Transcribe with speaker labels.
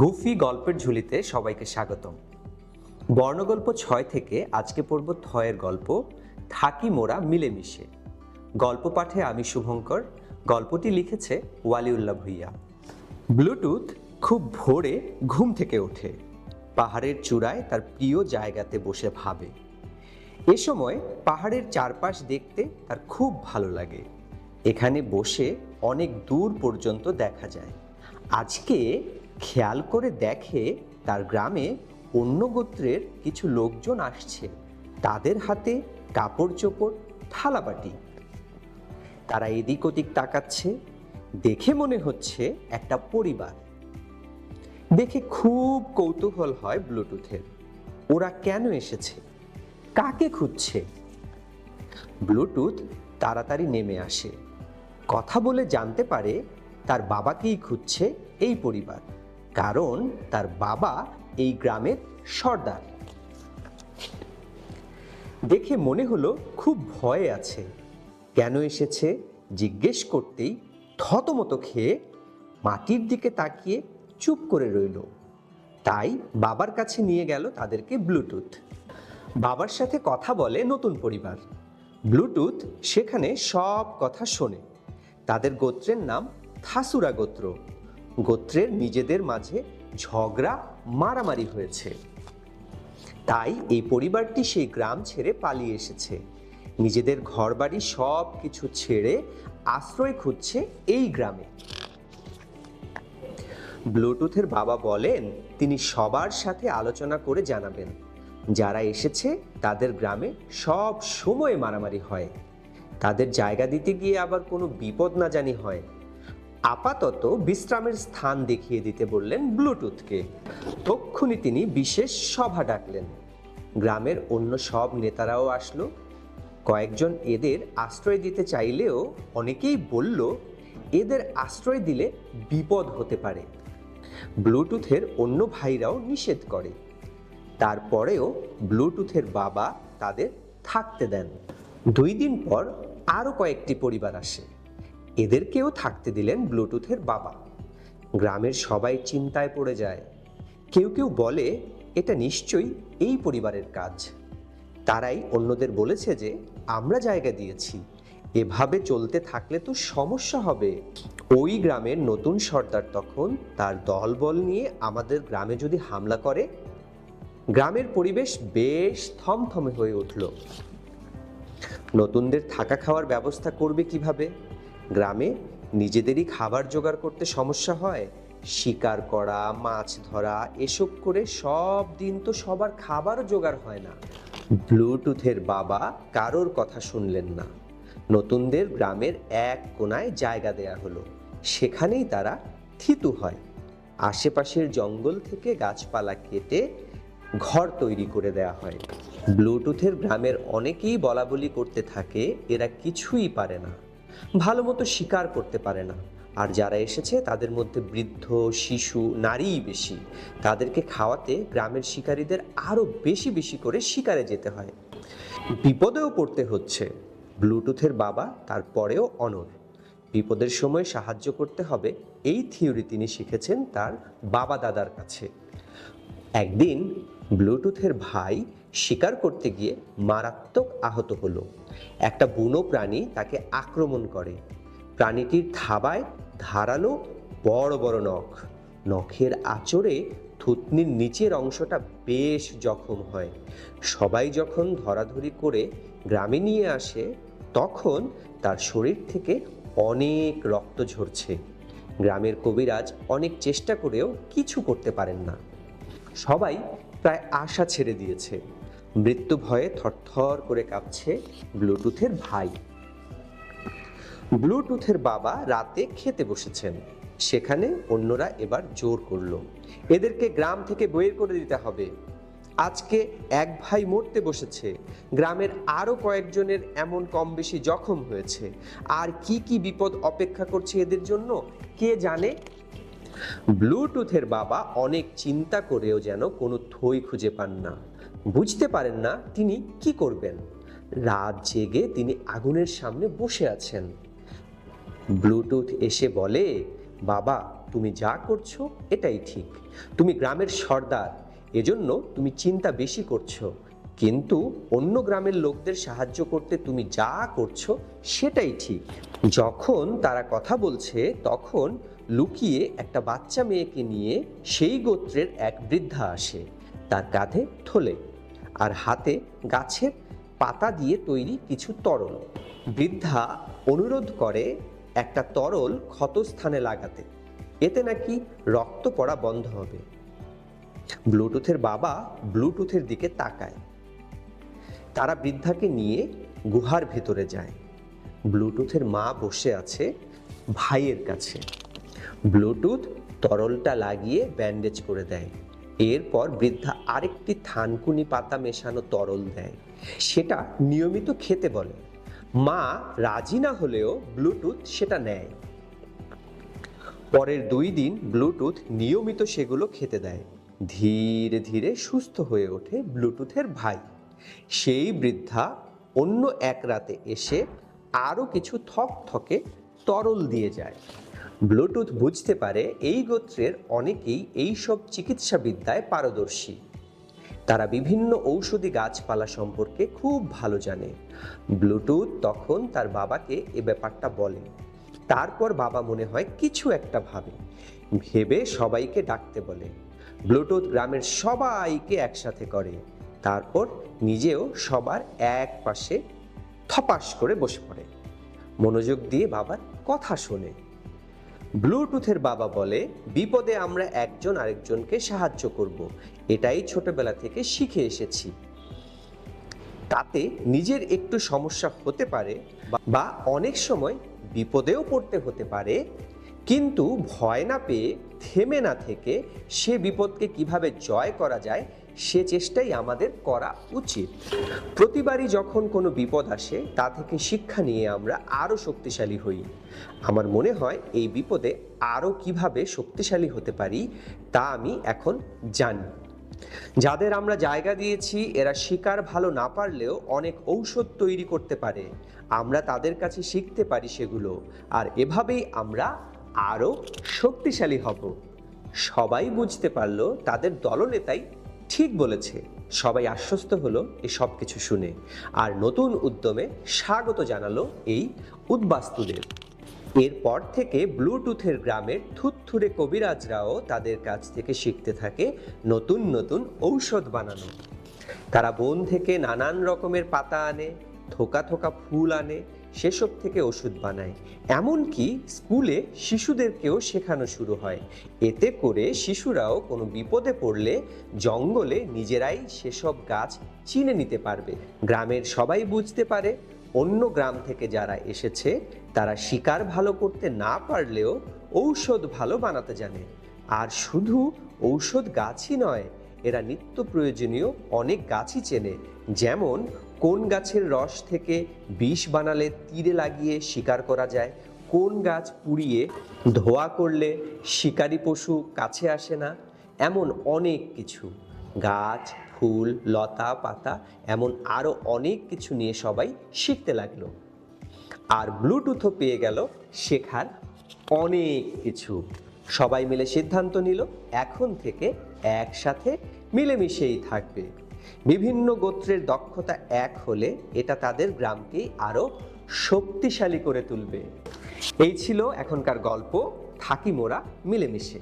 Speaker 1: Goofy গল্পের ঝুলিতে সবাইকে স্বাগতম। বর্ণগল্প ছয় থেকে আজকে পড়ব থয়ের গল্প, থাকি মোরা মিলেমিশে। গল্প পাঠে আমি শুভঙ্কর, গল্পটি লিখেছে ওয়ালিউল্লাহ ভুইয়া। ব্লুটুথ খুব ভোরে ঘুম থেকে ওঠে, পাহাড়ের চূড়ায় তার প্রিয় জায়গাতে বসে ভাবে। এ সময় পাহাড়ের চারপাশ দেখতে তার খুব ভালো লাগে। এখানে বসে অনেক দূর পর্যন্ত দেখা যায়। আজকে খেয়াল করে দেখে তার গ্রামে অন্য গোত্রের কিছু লোকজন আসছে। তাদের হাতে কাপড় চোপড় থালাবাটি তারা এদিক ওদিক তাকাচ্ছে, দেখে মনে হচ্ছে একটা পরিবার। দেখে খুব কৌতূহল হয় ব্লুটুথের। ওরা কেন এসেছে? কাকে খুঁজছে? ব্লুটুথ তাড়াতাড়ি নেমে আসে। কথা বলে জানতে পারে তার বাবাকেই খুঁজছে এই পরিবার। কারণ তার বাবা এই গ্রামের সর্দার। দেখে মনে হলো খুব ভয়ে আছে। কেন এসেছে? জিজ্ঞেস করতেই থতমত খেয়ে মাটির দিকে তাকিয়ে চুপ করে রইল। তাই বাবার কাছে নিয়ে গেল তাদেরকে ব্লুটুথ। বাবার সাথে কথা বলে নতুন পরিবার। ব্লুটুথ সেখানে সব কথা শোনে। তাদের গোত্রের নাম থাসুরা গোত্র। গোত্রের নিজেদের মাঝে ঝগড়া, মারামারি হয়েছে। তাই এই পরিবারটি সেই গ্রাম ছেড়ে পালিয়ে এসেছে। নিজেদের ঘরবাড়ি সব কিছু ছেড়ে আশ্রয় খুঁজছে এই গ্রামে। ব্লুটুথের বাবা বলেন, তিনি সবার সাথে আলোচনা করে জানাবেন। যারা এসেছে, তাদের গ্রামে সব সময় মারামারি হয়। তাদের জায়গা দিতে গিয়ে আবার কোনো বিপদ না জানি হয়। আপাতত বিশ্রামের স্থান দেখিয়ে দিতে বললেন ব্লুটুথকে। তক্ষুনি তিনি বিশেষ সভা ডাকলেন। গ্রামের অন্য সব নেতারাও আসলো। কয়েকজন এদের আশ্রয় দিতে চাইলেও অনেকেই বলল, এদের আশ্রয় দিলে বিপদ হতে পারে। ব্লুটুথের অন্য ভাইরাও নিষেধ করে। তারপরেও ব্লুটুথের বাবা তাদের থাকতে দেন। দুই দিন পর আরও কয়েকটি পরিবার আসে। এদেরকেও থাকতে দিলেন ব্লুটুথের বাবা। গ্রামের সবাই চিন্তায় পড়ে যায়। কেউ কেউ বলে, এটা নিশ্চয়ই এই পরিবারের কাজ। তারাই অন্যদের বলেছে যে, আমরা জায়গা দিয়েছি। এভাবে চলতে থাকলে তো সমস্যা হবে। ওই গ্রামের নতুন সর্দার তখন তার দলবল নিয়ে আমাদের গ্রামে যদি হামলা করে, গ্রামের পরিবেশ বেশ থমথমে হয়ে উঠল। নতুনদের থাকা খাওয়ার ব্যবস্থা করবে কীভাবে? গ্রামে নিজেদেরই খাবার জোগাড় করতে সমস্যা হয়। শিকার করা, মাছ ধরা, এসব করে সব দিন তো সবার খাবারও জোগাড় হয় না। ব্লুটুথের বাবা কারোর কথা শুনলেন না। নতুনদের গ্রামের এক কোনায় জায়গা দেয়া হলো। সেখানেই তারা থিতু হয়। আশেপাশের জঙ্গল থেকে গাছপালা কেটে ঘর তৈরি করে দেয়া হয়। ব্লুটুথের গ্রামের অনেকেই বলা বলি করতে থাকে, এরা কিছুই পারে না। ভালো মতো শিকার করতে পারে না। আর যারা এসেছে, তাদের মধ্যে বৃদ্ধ, শিশু, নারীই বেশি। তাদেরকে খাওয়াতে গ্রামের শিকারীদের আরও বেশি বেশি করে শিকারে যেতে হয়। বিপদেও পড়তে হচ্ছে। ব্লুটুথের বাবা, তারপরেও অনর। বিপদের সময় সাহায্য করতে হবে, এই থিওরি তিনি শিখেছেন তার বাবা দাদার কাছে। একদিন ব্লুটুথের ভাই শিকার করতে গিয়ে মারাত্মক আহত হলো। একটা বুনো প্রাণী তাকে আক্রমণ করে। প্রাণীটির থাবায় ধারালো বড় বড় নখ। নখের আচরে থুতনির নিচের অংশটা বেশ জখম হয়। সবাই যখন ধরাধরি করে গ্রামে নিয়ে আসে, তখন তার শরীর থেকে অনেক রক্ত ঝরছে। গ্রামের কবিরাজ অনেক চেষ্টা করেও কিছু করতে পারেন না। সবাই প্রায় আশা ছেড়ে দিয়েছে। মৃত্যু ভয়ে থরথর করে কাঁপছে ব্লুটুথের ভাই। ব্লুটুথের বাবা রাতে খেতে বসেছেন। সেখানে অন্যরা এবার জোর করল। এদেরকে গ্রাম থেকে বের করে দিতে হবে। আজকে এক ভাই মরতে বসেছে। গ্রামের আরও কয়েকজনের এমন কম বেশি জখম হয়েছে। আর কি কি বিপদ অপেক্ষা করছে এদের জন্য, কে জানে? ব্লুটুথের বাবা অনেক চিন্তা করেও যেন কোনো থই খুঁজে পান না। বুঝতে পারেন না তিনি কি করবেন। রাত জেগে তিনি আগুনের সামনে বসে আছেন। ব্লুটুথ এসে বলে, বাবা, তুমি যা করছ এটাই ঠিক। তুমি গ্রামের সর্দার, এজন্য তুমি চিন্তা বেশি করছ। কিন্তু অন্য গ্রামের লোকদের সাহায্য করতে তুমি যা করছ সেটাই ঠিক। যখন তারা কথা বলছে, তখন লুকিয়ে একটা বাচ্চা মেয়েকে নিয়ে সেই গোত্রের এক বৃদ্ধা আসে। তার কাঁধে থলে। আর হাতে গাছের পাতা দিয়ে তৈরি কিছু তরল। বৃদ্ধা অনুরোধ করে একটা তরল ক্ষতস্থানে লাগাতে। এতে নাকি রক্ত পড়া বন্ধ হবে। ব্লুটুথের বাবা ব্লুটুথের দিকে তাকায়। তারা বৃদ্ধাকে নিয়ে গুহার ভেতরে যায়। ব্লুটুথের মা বসে আছে ভাইয়ের কাছে। ব্লুটুথ তরলটা লাগিয়ে ব্যান্ডেজ করে দেয়। এরপর বৃদ্ধা আরেকটি থানকুনি পাতা মেশানো তরল দেয়। সেটা নিয়মিত খেতে বলে। মা রাজি না হলেও ব্লুটুথ সেটা নেয়। পরের দুই দিন ব্লুটুথ নিয়মিত সেগুলো খেতে দেয়। ধীরে ধীরে সুস্থ হয়ে ওঠে ব্লুটুথের ভাই। সেই বৃদ্ধা অন্য এক রাতে এসে আরও কিছু থক থকে তরল দিয়ে যায়। ব্লুটুথ বুঝতে পারে এই গোত্রের অনেকেই এই এইসব চিকিৎসাবিদ্যায় পারদর্শী। তারা বিভিন্ন ঔষধি গাছপালা সম্পর্কে খুব ভালো জানে। ব্লুটুথ তখন তার বাবাকে এ ব্যাপারটা বলে। তারপর বাবা মনে হয় কিছু একটা ভাবে। ভেবে সবাইকে ডাকতে বলে। ব্লুটুথ গ্রামের সবাইকে একসাথে করে। তারপর নিজেও সবার এক পাশে থপাস করে বসে পড়ে। মনোযোগ দিয়ে বাবার কথা শোনে। ব্লুটুথের বাবা বলে, বিপদে আমরা একজন আরেকজনকে সাহায্য করব। এটাই ছোটবেলা থেকে শিখে এসেছি। তাতে নিজের একটু সমস্যা হতে পারে বা- অনেক সময় বিপদেও পড়তে হতে পারে। কিন্তু ভয় না পেয়ে, থেমে না থেকে সে বিপদকে কীভাবে জয় করা যায় সে চেষ্টাই আমাদের করা উচিত। প্রতিবারই যখন কোনো বিপদ আসে, তা থেকে শিক্ষা নিয়ে আমরা আরও শক্তিশালী হই। আমার মনে হয় এই বিপদে আরও কীভাবে শক্তিশালী হতে পারি, তা আমি এখন জানি। যাদের আমরা জায়গা দিয়েছি, এরা শিকার ভালো না পারলেও অনেক ঔষধ তৈরি করতে পারে। আমরা তাদের কাছে শিখতে পারি সেগুলো। আর এভাবেই আমরা আরও শক্তিশালী হব। সবাই বুঝতে পারল তাদের দলনেতাই ঠিক বলেছে। সবাই আশ্বস্ত হলো এই সব কিছু শুনে। আর নতুন উদ্যমে স্বাগত জানালো এই উদ্বাস্তুদের। এরপর থেকে ব্লুটুথের গ্রামের থুতথুরে কবিরাজরাও তাদের কাছ থেকে শিখতে থাকে নতুন নতুন ঔষধ বানানো। তারা বন থেকে নানান রকমের পাতা আনে, থোকা থোকা ফুল আনে সেসব থেকে ওষুধ বানায়। এমনকি স্কুলে শিশুদেরকেও শেখানো শুরু হয়। এতে করে শিশুরাও কোনো বিপদে পড়লে জঙ্গলে নিজেরাই সেসব গাছ চিনে নিতে পারবে। গ্রামের সবাই বুঝতে পারে, অন্য গ্রাম থেকে যারা এসেছে, তারা শিকার ভালো করতে না পারলেও ঔষধ ভালো বানাতে জানে। আর শুধু ঔষধ গাছই নয়, এরা নিত্য প্রয়োজনীয় অনেক গাছই চেনে। যেমন কোন গাছের রস থেকে বিষ বানালে তীরে লাগিয়ে শিকার করা যায়? কোন গাছ পুড়িয়ে ধোয়া করলে শিকারী পশু কাছে আসে না? এমন অনেক কিছু। গাছ, ফুল, লতা, পাতা, এমন আরও অনেক কিছু নিয়ে সবাই শিখতে লাগল। আর ব্লুটুথও পেয়ে গেল শেখার অনেক কিছু। সবাই মিলে সিদ্ধান্ত নিল, এখন থেকে একসাথে মিলেমিশেই থাকবে। বিভিন্ন গোত্রের দক্ষতা এক হলে এটা তাদের গ্রামকে আরও শক্তিশালী করে তুলবে। এই ছিল এখনকার গল্প, থাকি মোরা মিলেমিশে।